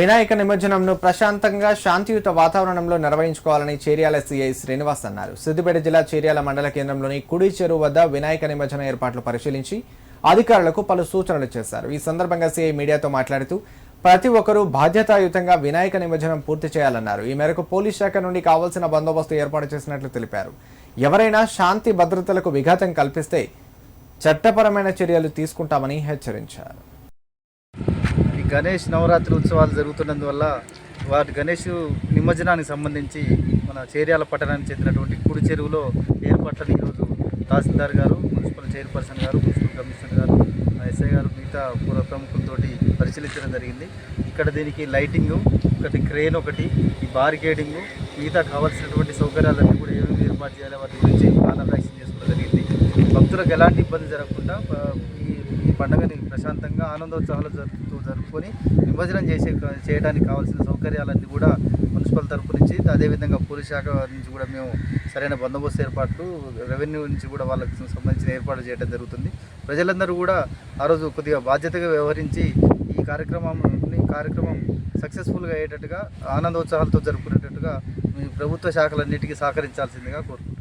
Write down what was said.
వినాయక నిమజ్జనంను ప్రశాంతంగా శాంతియుత వాతావరణంలో నిర్వహించుకోవాలని చేర్యాల సీఐ శ్రీనివాస్ అన్నారు. సిద్దిపేట జిల్లా చేర్యాల మండల కేంద్రంలోని కుడి చెరువు వద్ద వినాయక నిమజ్జన ఏర్పాట్లు పరిశీలించి అధికారులకు పలు సూచనలు చేశారు. ఈ సందర్భంగా సీఐ మీడియాతో మాట్లాడుతూ ప్రతి ఒక్కరూ బాధ్యతాయుతంగా వినాయక నిమజ్జనం పూర్తి చేయాలన్నారు. ఈ మేరకు పోలీస్ శాఖ నుండి కావాల్సిన బందోబస్తు ఏర్పాటు చేసినట్లు తెలిపారు. ఎవరైనా శాంతి భద్రతలకు విఘాతం కల్పిస్తే చట్టపరమైన చర్యలు తీసుకుంటామని హెచ్చరించారు. గణేష్ నవరాత్రి ఉత్సవాలు జరుగుతున్నందువల్ల వాటి గణేష్ నిమజ్జనానికి సంబంధించి మన చేర్యాల పట్టణానికి చెందినటువంటి కుడి చెరువులో ఏర్పాట్లను ఈరోజు తహసీల్దార్ గారు మున్సిపల్ చైర్పర్సన్ గారు మున్సిపల్ కమిషనర్ గారు ఎస్ఐ గారు మిగతా పూర్వ ప్రముఖులతోటి పరిశీలించడం జరిగింది. ఇక్కడ దీనికి లైటింగు ఒకటి క్రేన్ ఒకటి ఈ బారికేడింగ్ మిగతా కావాల్సినటువంటి సౌకర్యాలన్నీ కూడా ఏమేమి ఏర్పాటు చేయాలి వాటి గురించి ప్లాన్ రైతులకు ఎలాంటి ఇబ్బంది జరగకుండా ఈ ఈ పండుగని ప్రశాంతంగా ఆనందోత్సవాలు జరుపుతూ జరుపుకొని నిమజ్జనం చేసే చేయడానికి కావాల్సిన సౌకర్యాలన్నీ కూడా మున్సిపల్ తరపు నుంచి అదేవిధంగా పోలీస్ శాఖ నుంచి కూడా మేము సరైన బందోబస్తు ఏర్పాట్లు రెవెన్యూ నుంచి కూడా వాళ్ళకి సంబంధించిన ఏర్పాట్లు చేయడం జరుగుతుంది. ప్రజలందరూ కూడా ఆ రోజు కొద్దిగా బాధ్యతగా వ్యవహరించి ఈ కార్యక్రమాన్ని కార్యక్రమం సక్సెస్ఫుల్గా అయ్యేటట్టుగా ఆనందోత్సవాలతో జరుపుకునేటట్టుగా మీ ప్రభుత్వ శాఖలన్నిటికీ సహకరించాల్సిందిగా కోరుకుంటున్నాను